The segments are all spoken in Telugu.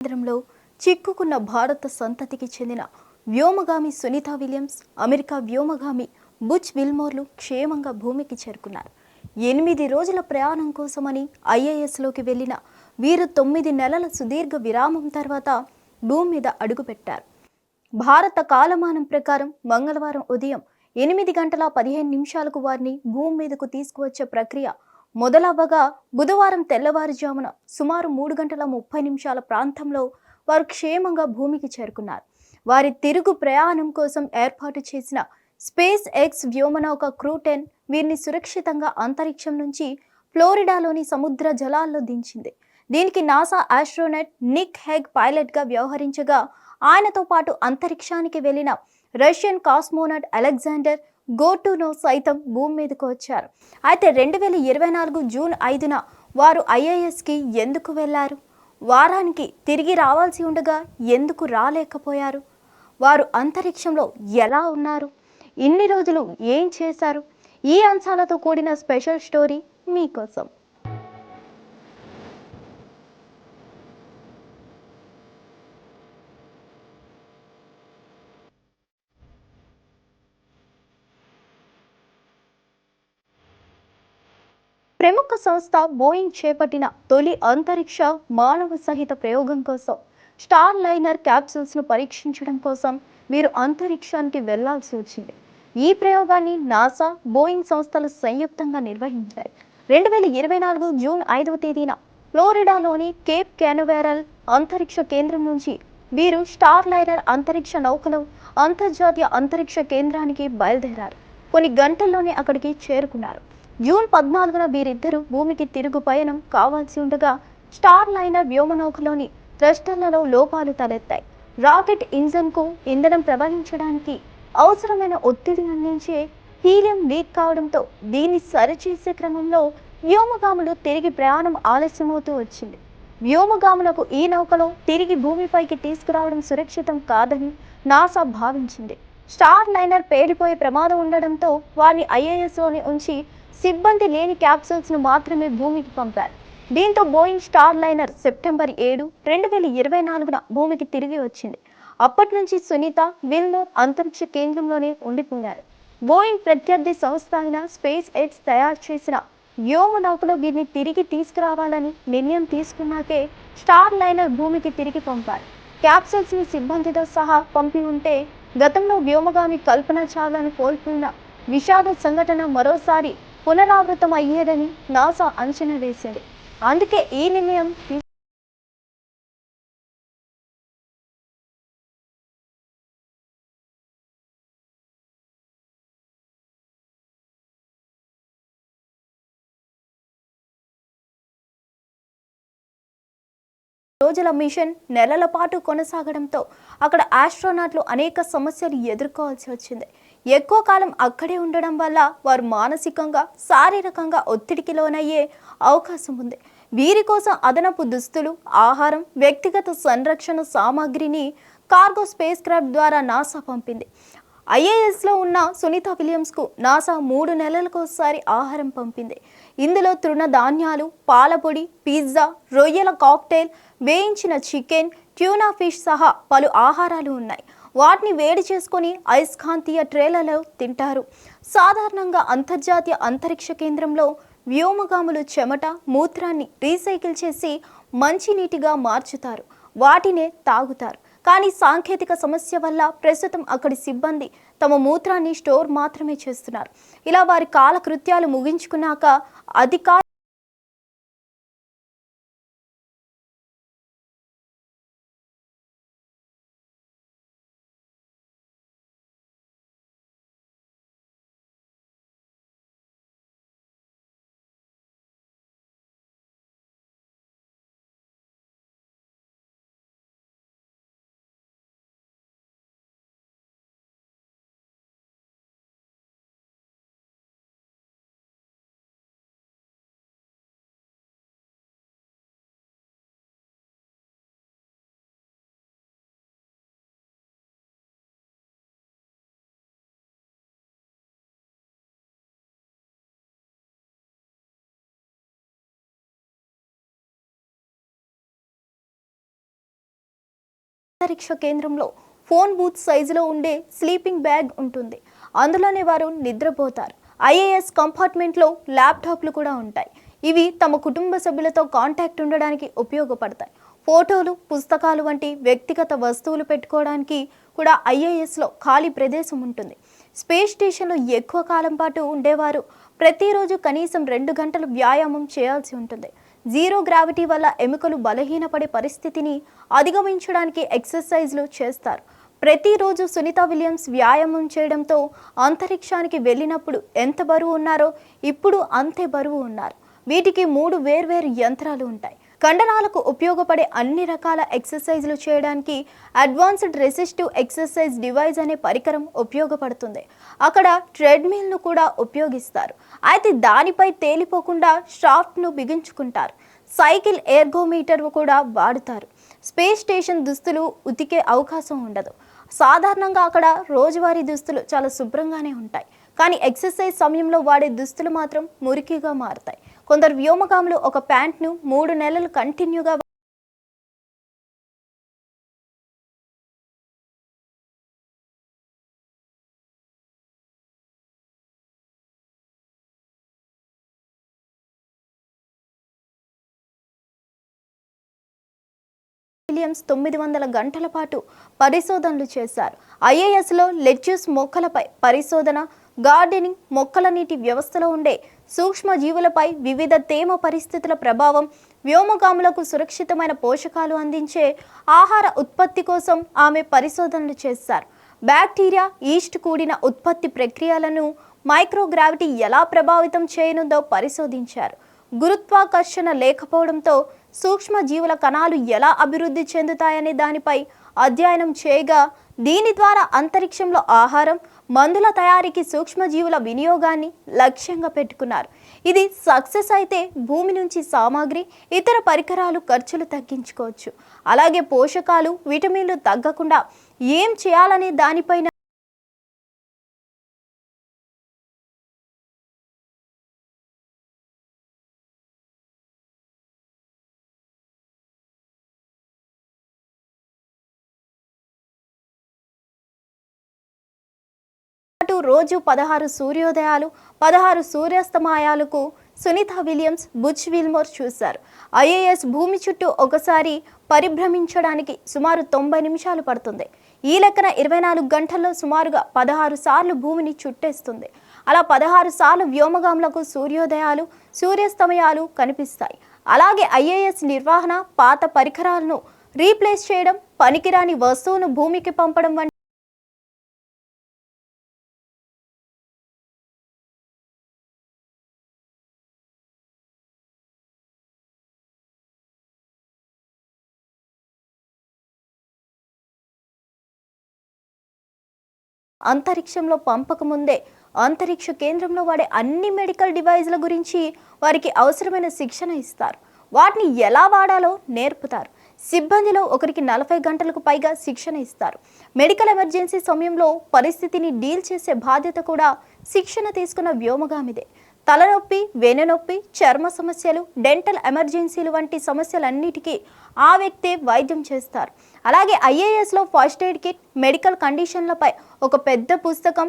కేంద్రంలో చిక్కుకున్న భారత సంతతికి చెందిన వ్యోమగామి సునీత విలియమ్స్ అమెరికా వ్యోమగామి బుచ్ విల్మోర్లు క్షేమంగా భూమికి చేరుకున్నారు. ఎనిమిది రోజుల ప్రయాణం కోసమని ఐఏఎస్లోకి వెళ్ళిన వీరు తొమ్మిది నెలల సుదీర్ఘ విరామం తర్వాత భూమి మీద అడుగుపెట్టారు. భారత కాలమానం ప్రకారం మంగళవారం ఉదయం ఎనిమిది గంటల పదిహేను నిమిషాలకు వారిని భూమి మీదకు తీసుకువచ్చే ప్రక్రియ మొదలవ్వగా బుధవారం తెల్లవారుజామున సుమారు మూడు గంటల ముప్పై నిమిషాల ప్రాంతంలో వారు క్షేమంగా భూమికి చేరుకున్నారు. వారి తిరుగు ప్రయాణం కోసం ఏర్పాటు చేసిన స్పేస్ ఎక్స్ వ్యోమనౌక క్రూటెన్ వీరిని సురక్షితంగా అంతరిక్షం నుంచి ఫ్లోరిడాలోని సముద్ర జలాల్లో దించింది. దీనికి నాసా ఆస్ట్రోనెట్ నిక్ హెగ్ పైలట్గా వ్యవహరించగా ఆయనతో పాటు అంతరిక్షానికి వెళ్ళిన రష్యన్ కాస్మోనట్ అలెగ్జాండర్ గోటునో సైతం భూమి మీదకు వచ్చారు. అయితే రెండు వేల ఇరవై నాలుగు జూన్ ఐదున వారు ఐఏఎస్కి ఎందుకు వెళ్ళారు వారానికి తిరిగి రావాల్సి ఉండగా ఎందుకు రాలేకపోయారు? వారు అంతరిక్షంలో ఎలా ఉన్నారు? ఇన్ని రోజులు ఏం చేశారు? ఈ అంశాలతో కూడిన స్పెషల్ స్టోరీ మీకోసం. ప్రముఖ సంస్థ బోయింగ్ చేపట్టిన తొలి అంతరిక్ష మానవ సహిత ప్రయోగం కోసం స్టార్ లైనర్ క్యాప్సూల్స్ను పరీక్షించడం కోసం వీరు అంతరిక్షానికి వెళ్ళాల్సి వచ్చింది. ఈ ప్రయోగాన్ని నాసా బోయింగ్ సంస్థలు సంయుక్తంగా నిర్వహించాయి. రెండు వేల ఇరవై నాలుగు జూన్ ఐదవ తేదీన ఫ్లోరిడాలోని కేప్ క్యానవెరల్ అంతరిక్ష కేంద్రం నుంచి వీరు స్టార్ లైనర్ అంతరిక్ష నౌకలో అంతర్జాతీయ అంతరిక్ష కేంద్రానికి బయలుదేరారు. కొన్ని గంటల్లోనే అక్కడికి చేరుకున్నారు. జూన్ పద్నాలుగున వీరిద్దరూ భూమికి తిరుగు పయనం కావాల్సి ఉండగా స్టార్ లైనర్ వ్యోమనౌకలోని థ్రస్టర్లలో లోపాలు తలెత్తాయి. రాకెట్ ఇంజన్కు ఇంధనం ప్రవహించడానికి అవసరమైన ఒత్తిడి అందించే హీలియం లీక్ కావడంతో దీన్ని సరిచేసే క్రమంలో వ్యోమగాములు తిరిగి ప్రయాణం ఆలస్యమవుతూ వచ్చింది. వ్యోమగాములకు ఈ నౌకలో తిరిగి భూమిపైకి తీసుకురావడం సురక్షితం కాదని నాసా భావించింది. స్టార్ లైనర్ పేలిపోయే ప్రమాదం ఉండడంతో వారిని ఐఏఎస్లోని ఉంచి సిబ్బంది లేని క్యాప్సూల్స్ను మాత్రమే భూమికి పంపారు. దీంతో బోయింగ్ స్టార్ లైనర్ సెప్టెంబర్ ఏడు రెండు వేల ఇరవై నాలుగున భూమికి తిరిగి వచ్చింది. అప్పటి నుంచి సునీత విల్నోర్ అంతరిక్ష కేంద్రంలోనే ఉండిపోయారు. బోయింగ్ ప్రత్యర్థి సంస్థ అయిన స్పేస్ ఎక్స్ తయారు చేసిన వ్యోమ నౌకలో వీరిని తిరిగి తీసుకురావాలని నిర్ణయం తీసుకున్నాకే స్టార్ లైనర్ భూమికి తిరిగి పంపారు. క్యాప్సూల్స్ని సిబ్బందితో సహా పంపి ఉంటే గతంలో వ్యోమగామి కల్పన చావ్లాను కోల్పోయిన విషాద సంఘటన మరోసారి పునరావృతం అయ్యేదని నాసా అంచనా వేసింది. అందుకే ఈ నిర్ణయం రోజుల మిషన్ నెలల పాటు కొనసాగడంతో అక్కడ ఆస్ట్రోనాట్లు అనేక సమస్యలు ఎదుర్కోవాల్సి వచ్చింది. ఎక్కువ కాలం అక్కడే ఉండడం వల్ల వారు మానసికంగా శారీరకంగా ఒత్తిడికి లోనయ్యే అవకాశం ఉంది. వీరి కోసం అదనపు దుస్తులు ఆహారం వ్యక్తిగత సంరక్షణ సామాగ్రిని కార్గో స్పేస్ క్రాఫ్ట్ ద్వారా నాసా పంపింది. ఐఏఎస్లో ఉన్న సునీత విలియమ్స్కు నాసా మూడు నెలలకు ఒకసారి ఆహారం పంపింది. ఇందులో తృణధాన్యాలు పాలపొడి పిజ్జా రొయ్యల కాక్టైల్ వేయించిన చికెన్ ట్యూనా ఫిష్ సహా పలు ఆహారాలు ఉన్నాయి. వాటిని వేడి చేసుకొని అయస్కాంతీయ ట్రేలలో తింటారు. సాధారణంగా అంతర్జాతీయ అంతరిక్ష కేంద్రంలో వ్యోమగాములు చెమట మూత్రాన్ని రీసైకిల్ చేసి మంచినీటిగా మార్చుతారు. వాటినే తాగుతారు. కానీ సాంకేతిక సమస్య వల్ల ప్రస్తుతం అక్కడి సిబ్బంది తమ మూత్రాన్ని స్టోర్ మాత్రమే చేస్తున్నారు. ఇలా వారి కాలకృత్యాలు ముగించుకున్నాక అధికార అంతరిక్ష కేంద్రంలో ఫోన్ బూత్ సైజులో ఉండే స్లీపింగ్ బ్యాగ్ ఉంటుంది. అందులోనే వారు నిద్రపోతారు. ఐఏఎస్ కంపార్ట్మెంట్లో ల్యాప్టాప్లు కూడా ఉంటాయి. ఇవి తమ కుటుంబ సభ్యులతో కాంటాక్ట్ ఉండడానికి ఉపయోగపడతాయి. ఫోటోలు పుస్తకాలు వంటి వ్యక్తిగత వస్తువులు పెట్టుకోవడానికి కూడా ఐఏఎస్లో ఖాళీ ప్రదేశం ఉంటుంది. స్పేస్ స్టేషన్లో ఎక్కువ కాలం పాటు ఉండేవారు. ప్రతిరోజు కనీసం రెండు గంటలు వ్యాయామం చేయాల్సి ఉంటుంది. జీరో గ్రావిటీ వల్ల ఎముకలు బలహీనపడే పరిస్థితిని అధిగమించడానికి ఎక్సర్సైజ్లు చేస్తారు. ప్రతిరోజు సునీత విలియమ్స్ వ్యాయామం చేయడంతో అంతరిక్షానికి వెళ్ళినప్పుడు ఎంత బరువు ఉన్నారో ఇప్పుడు అంతే బరువు ఉన్నారు. వీటికి మూడు వేర్వేరు యంత్రాలు ఉంటాయి. కండరాలకు ఉపయోగపడే అన్ని రకాల ఎక్సర్సైజ్లు చేయడానికి అడ్వాన్స్డ్ రెసిస్టివ్ ఎక్సర్సైజ్ డివైజ్ అనే పరికరం ఉపయోగపడుతుంది. అక్కడ ట్రెడ్మిల్ను కూడా ఉపయోగిస్తారు. అయితే దానిపై తేలిపోకుండా షాఫ్ట్ను బిగించుకుంటారు. సైకిల్ ఎర్గోమీటర్ కూడా వాడుతారు. స్పేస్ స్టేషన్ దుస్తులు ఉతికే అవకాశం ఉండదు. సాధారణంగా అక్కడ రోజువారీ దుస్తులు చాలా శుభ్రంగానే ఉంటాయి. కానీ ఎక్సర్సైజ్ సమయంలో వాడే దుస్తులు మాత్రం మురికిగా మారుతాయి. కొందరు వ్యోమగాములు ఒక ప్యాంట్ను మూడు నెలలు కంటిన్యూగా విలియమ్స్ తొమ్మిది వందల గంటల పాటు పరిశోధనలు చేశారు. ఐఏఎస్లో లెట్యూస్ మొక్కలపై పరిశోధన గార్డెనింగ్ మొక్కల నీటి వ్యవస్థలో ఉండే సూక్ష్మ జీవులపై వివిధ తేమ పరిస్థితుల ప్రభావం వ్యోమగాములకు సురక్షితమైన పోషకాలు అందించే ఆహార ఉత్పత్తి కోసం ఆమె పరిశోధనలు చేశారు. బ్యాక్టీరియా ఈస్ట్ కూడిన ఉత్పత్తి ప్రక్రియలను మైక్రోగ్రావిటీ ఎలా ప్రభావితం చేయనుందో పరిశోధించారు. గురుత్వాకర్షణ లేకపోవడంతో సూక్ష్మ జీవుల కణాలు ఎలా అభివృద్ధి చెందుతాయనే దానిపై అధ్యయనం చేయగా దీని ద్వారా అంతరిక్షంలో ఆహారం మందుల తయారీకి సూక్ష్మజీవుల వినియోగాన్ని లక్ష్యంగా పెట్టుకున్నారు. ఇది సక్సెస్ అయితే భూమి నుంచి సామాగ్రి ఇతర పరికరాలు ఖర్చులు తగ్గించుకోవచ్చు. అలాగే పోషకాలు విటమిన్లు తగ్గకుండా ఏం చేయాలనే దానిపైన పాటు రోజు పదహారు సూర్యోదయాలు పదహారు సూర్యాస్తమయాలకు సునీత విలియమ్స్ బుచ్ విల్మోర్ చూశారు. ఐఏఎస్ భూమి చుట్టూ ఒకసారి పరిభ్రమించడానికి సుమారు తొంభై నిమిషాలు పడుతుంది. ఈ లెక్కన ఇరవై నాలుగు గంటల్లో సుమారుగా పదహారు సార్లు భూమిని చుట్టేస్తుంది. అలా పదహారు సార్లు వ్యోమగాములకు సూర్యోదయాలు సూర్యాస్తమయాలు కనిపిస్తాయి. అలాగే ఐఏఎస్ నిర్వహణ పాత పరికరాలను రీప్లేస్ చేయడం పనికిరాని వస్తువును భూమికి పంపడం అంతరిక్షంలో పంపక ముందే అంతరిక్ష కేంద్రంలో వాడే అన్ని మెడికల్ డివైజ్ల గురించి వారికి అవసరమైన శిక్షణ ఇస్తారు. వాటిని ఎలా వాడాలో నేర్పుతారు. సిబ్బందిలో ఒకరికి నలభై గంటలకు పైగా శిక్షణ ఇస్తారు. మెడికల్ ఎమర్జెన్సీ సమయంలో పరిస్థితిని డీల్ చేసే బాధ్యత కూడా శిక్షణ తీసుకున్న వ్యోమగామిదే. తలనొప్పి వెనునొప్పి చర్మ సమస్యలు డెంటల్ ఎమర్జెన్సీలు వంటి సమస్యలన్నిటికీ ఆ వ్యక్తే వైద్యం చేస్తారు. అలాగే ఐఏఎస్లో ఫస్ట్ ఎయిడ్ కిట్ మెడికల్ కండిషన్లపై ఒక పెద్ద పుస్తకం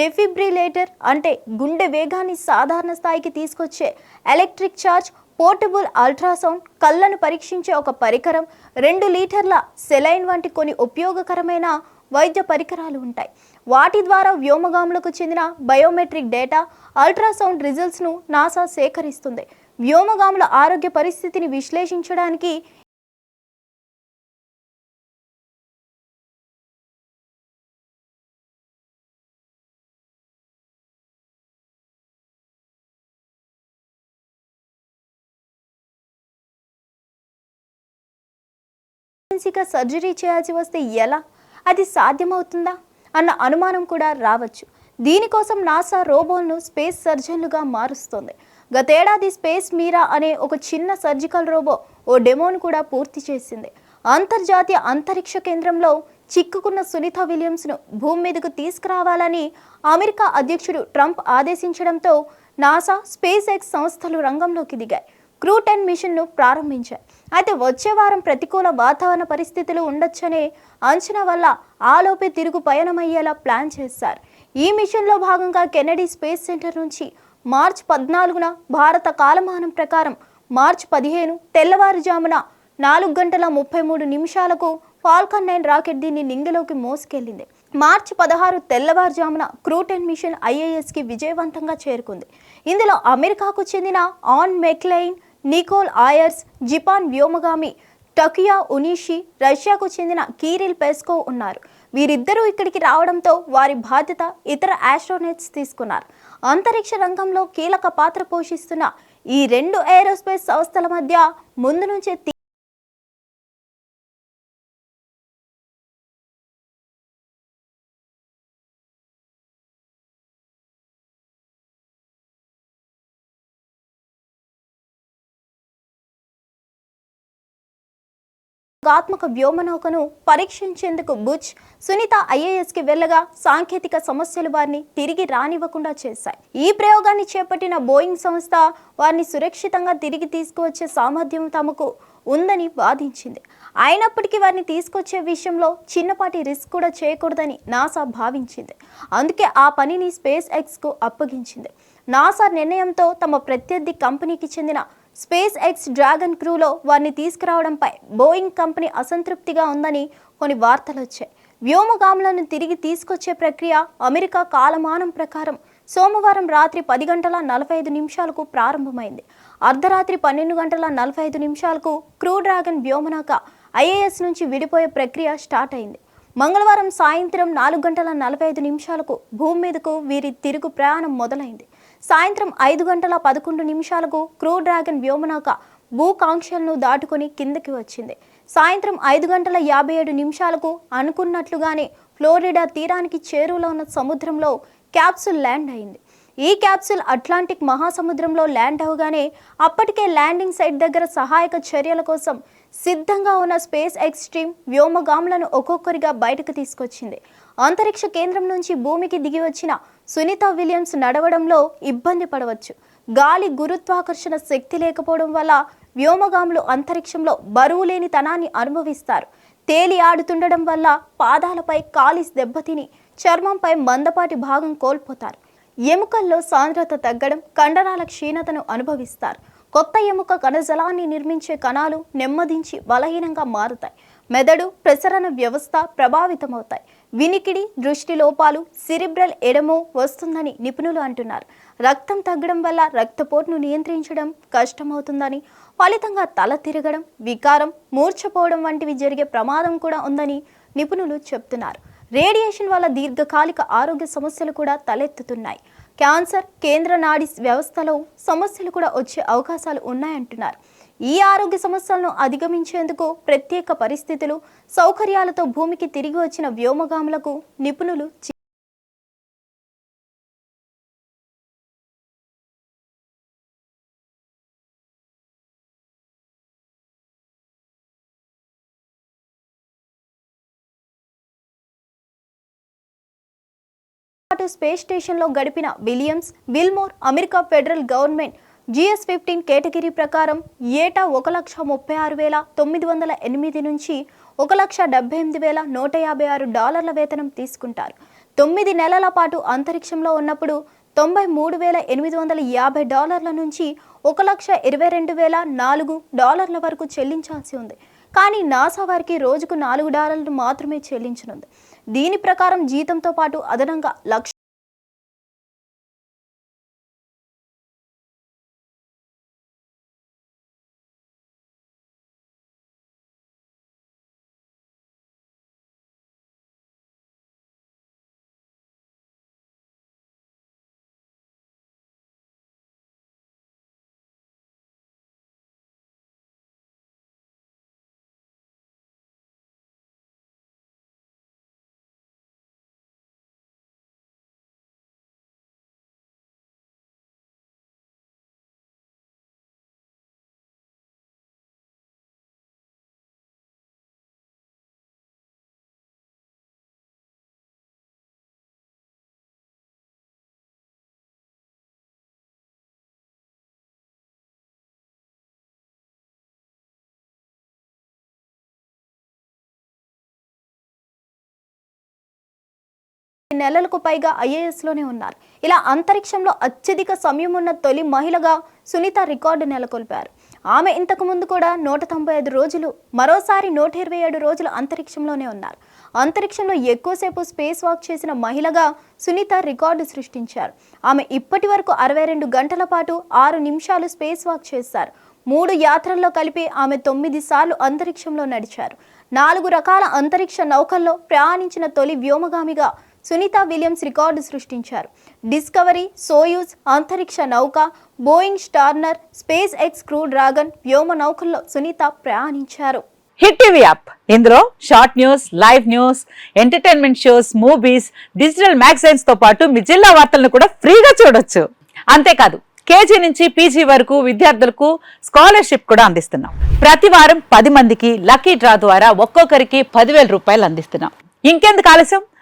డెఫిబ్రిలేటర్ అంటే గుండె వేగాన్ని సాధారణ స్థాయికి తీసుకొచ్చే ఎలక్ట్రిక్ చార్జ్ పోర్టబుల్ అల్ట్రాసౌండ్ కళ్ళను పరీక్షించే ఒక పరికరం రెండు లీటర్ల సెలైన్ వంటి కొన్ని ఉపయోగకరమైన వైద్య పరికరాలు ఉంటాయి. వాటి ద్వారా వ్యోమగాములకు చెందిన బయోమెట్రిక్ డేటా అల్ట్రాసౌండ్ రిజల్ట్స్ను నాసా సేకరిస్తుంది. వ్యోమగాముల ఆరోగ్య పరిస్థితిని విశ్లేషించడానికి ఎమర్జెన్సీగా సర్జరీ చేయాల్సి వస్తే ఎలా? అది సాధ్యమవుతుందా? అన్న అనుమానం కూడా రావచ్చు. దీనికోసం నాసా రోబోలను స్పేస్ సర్జన్లుగా మారుస్తోంది. గతేడాది స్పేస్ మీరా అనే ఒక చిన్న సర్జికల్ రోబో ఓ డెమోను కూడా పూర్తి చేసింది. అంతర్జాతీయ అంతరిక్ష కేంద్రంలో చిక్కుకున్న సునీత విలియమ్స్ను భూమి మీదకు తీసుకురావాలని అమెరికా అధ్యక్షుడు ట్రంప్ ఆదేశించడంతో నాసా స్పేస్ ఎక్స్ సంస్థలు రంగంలోకి దిగాయి. క్రూ టెన్ మిషన్ను ప్రారంభించాయి. అయితే వచ్చే వారం ప్రతికూల వాతావరణ పరిస్థితులు ఉండొచ్చనే అంచనా వల్ల ఆలోపే తిరుగు పయనమయ్యేలా ప్లాన్ చేశారు. ఈ మిషన్లో భాగంగా కెనడీ స్పేస్ సెంటర్ నుంచి మార్చ్ పద్నాలుగున భారత కాలమానం ప్రకారం మార్చ్ పదిహేను తెల్లవారుజామున నాలుగు గంటల ముప్పై మూడు నిమిషాలకు ఫాల్కన్ నైన్ రాకెట్ దీన్ని నింగిలోకి మోసుకెళ్ళింది మార్చి పదహారు తెల్లవారుజామున క్రూటెన్ మిషన్ ఐఏఎస్కి విజయవంతంగా చేరుకుంది. ఇందులో అమెరికాకు చెందిన Anne McClain Nicole Ayers Japan వ్యోమగామి Takuya Onishi రష్యాకు చెందిన కీరిల్ పెస్కో ఉన్నారు. వీరిద్దరూ ఇక్కడికి రావడంతో వారి బాధ్యత ఇతర ఆస్ట్రోనెట్స్ తీసుకున్నారు. అంతరిక్ష రంగంలో కీలక పాత్ర పోషిస్తున్న ఈ రెండు ఏరోస్పేస్ సంస్థల మధ్య ముందు నుంచే ఆత్మక వ్యోమనౌకను పరీక్షించేందుకు బుచ్ సునీత ఐఏఎస్కి వెళ్ళగా సాంకేతిక సమస్యలు వారిని తిరిగి రానివ్వకుండా చేశాయి ఈ ప్రయోగాన్ని చేపట్టిన బోయింగ్ సంస్థ వారిని సురక్షితంగా తిరిగి తీసుకువచ్చే సామర్థ్యం తమకు ఉందని వాదించింది అయినప్పటికీ వారిని తీసుకొచ్చే విషయంలో చిన్నపాటి రిస్క్ కూడా చేయకూడదని నాసా భావించింది అందుకే ఆ పనిని స్పేస్ ఎక్స్కు అప్పగించింది నాసా నిర్ణయంతో తమ ప్రత్యర్థి కంపెనీకి చెందిన స్పేస్ ఎక్స్ డ్రాగన్ క్రూలో వారిని తీసుకురావడంపై బోయింగ్ కంపెనీ అసంతృప్తిగా ఉందని కొన్ని వార్తలు వచ్చాయి. వ్యోమగాములను తిరిగి తీసుకొచ్చే ప్రక్రియ అమెరికా కాలమానం ప్రకారం సోమవారం రాత్రి పది గంటల నలభై ఐదు నిమిషాలకు ప్రారంభమైంది. అర్ధరాత్రి పన్నెండు గంటల నలభై ఐదు నిమిషాలకు క్రూ డ్రాగన్ వ్యోమనాక ఐఏఎస్ నుంచి విడిపోయే ప్రక్రియ స్టార్ట్ అయింది. మంగళవారం సాయంత్రం నాలుగు గంటల నలభై ఐదు నిమిషాలకు భూమి మీదకు వీరి తిరుగు ప్రయాణం మొదలైంది. సాయంత్రం ఐదు గంటల పదకొండు నిమిషాలకు క్రూ డ్రాగన్ వ్యోమనాక భూకాంక్షలను దాటుకొని కిందకి వచ్చింది. సాయంత్రం ఐదు గంటల యాభై ఏడు నిమిషాలకు అనుకున్నట్లుగానే ఫ్లోరిడా తీరానికి చేరువలో ఉన్న సముద్రంలో క్యాప్సుల్ ల్యాండ్ అయింది. ఈ క్యాప్సుల్ అట్లాంటిక్ మహాసముద్రంలో ల్యాండ్ అవగానే అప్పటికే ల్యాండింగ్ సైట్ దగ్గర సహాయక చర్యల కోసం సిద్ధంగా ఉన్న స్పేస్ ఎక్స్ట్రీమ్ వ్యోమగాములను ఒక్కొక్కరిగా బయటకు తీసుకొచ్చింది. అంతరిక్ష కేంద్రం నుంచి భూమికి దిగి వచ్చిన సునీత విలియమ్స్ నడవడంలో ఇబ్బంది పడవచ్చు. గాలి గురుత్వాకర్షణ శక్తి లేకపోవడం వల్ల వ్యోమగాములు అంతరిక్షంలో బరువు లేని తనాన్ని అనుభవిస్తారు. తేలి ఆడుతుండడం వల్ల పాదాలపై కాలిస్ దెబ్బతిని చర్మంపై మందపాటి భాగం కోల్పోతారు. ఎముకల్లో సాంద్రత తగ్గడం కండరాల క్షీణతను అనుభవిస్తారు. కొత్త ఎముక కణజలాన్ని నిర్మించే కణాలు నెమ్మదించి బలహీనంగా మారుతాయి. మెదడు ప్రసరణ వ్యవస్థ ప్రభావితమవుతాయి. వినికిడి దృష్టి లోపాలు సిరిబ్రల్ ఎడమో వస్తుందని నిపుణులు అంటున్నారు. రక్తం తగ్గడం వల్ల రక్తపోటును నియంత్రించడం కష్టమవుతుందని ఫలితంగా తల తిరగడం వికారం మూర్ఛపోవడం వంటివి జరిగే ప్రమాదం కూడా ఉందని నిపుణులు చెప్తున్నారు. రేడియేషన్ వల్ల దీర్ఘకాలిక ఆరోగ్య సమస్యలు కూడా తలెత్తుతున్నాయి. క్యాన్సర్ కేంద్ర నాడీ వ్యవస్థలో సమస్యలు కూడా వచ్చే అవకాశాలు ఉన్నాయంటున్నారు. ఈ ఆరోగ్య సమస్యలను అధిగమించేందుకు ప్రత్యేక పరిస్థితులు సౌకర్యాలతో భూమికి తిరిగి వచ్చిన వ్యోమగాములకు నిపుణులు చి- పాటు స్పేస్ స్టేషన్లో గడిపిన Williams Wilmore America federal government GS fifteen category ప్రకారం ఏటా ఒక లక్ష ముప్పై ఆరు వేల తొమ్మిది వందల ఎనిమిది నుంచి ఒక లక్ష డెబ్బై ఎనిమిది వేల నూట యాభై ఆరు డాలర్ల వేతనం తీసుకుంటారు. తొమ్మిది నెలల పాటు అంతరిక్షంలో ఉన్నప్పుడు తొంభై మూడు వేల ఎనిమిది వందల యాభై డాలర్ల నుంచి ఒక లక్ష ఇరవై రెండు వేల నాలుగు డాలర్ల వరకు చెల్లించాల్సి ఉంది. కానీ నాసా వారికి రోజుకు నాలుగు డాలర్లు మాత్రమే చెల్లించనుంది. దీని ప్రకారం జీతంతో పాటు అదనంగా లక్ష నెలలకు పైగా ఐఏఎస్లోనే ఉన్నారు. ఇలా అంతరిక్షంలో అత్యధిక సమయం ఉన్న తొలి మహిళగా సునీత రికార్డు నెలకొల్పారు. ఆమె ఇంతకు ముందు కూడా నూట తొంభై ఐదు రోజులు మరోసారి నూట ఇరవై ఏడు రోజులు అంతరిక్షంలోనే ఉన్నారు. అంతరిక్షంలో ఎక్కువసేపు స్పేస్ వాక్ చేసిన మహిళగా సునీత రికార్డు సృష్టించారు. ఆమె ఇప్పటి వరకు అరవై రెండు గంటల పాటు ఆరు నిమిషాలు స్పేస్ వాక్ చేశారు. మూడు యాత్రల్లో కలిపి ఆమె తొమ్మిది సార్లు అంతరిక్షంలో నడిచారు. నాలుగు రకాల అంతరిక్ష నౌకల్లో ప్రయాణించిన తొలి వ్యోమగామిగా సునీత విలియమ్స్ రికార్డు సృష్టించారు. డిస్కవరీ సోయూజ్ అంతరిక్ష నౌక Boeing Starliner SpaceX crew dragon వ్యోమ నౌకల్లో సునీత ప్రయాణించారు. Hit TV app. ఇందులో short news live news entertainment shows movies digital మ్యాగజైన్స్తో పాటు మీ జిల్లా వార్తలను కూడా ఫ్రీగా చూడొచ్చు. అంతేకాదు కేజీ నుంచి పీజీ వరకు విద్యార్థులకు స్కాలర్షిప్ కూడా అందిస్తున్నాం. ప్రతి వారం పది మందికి లక్కీ డ్రా ద్వారా ఒక్కొక్కరికి పదివేల రూపాయలు అందిస్తున్నాం. ఇంకెందుకు ఆలస్యం?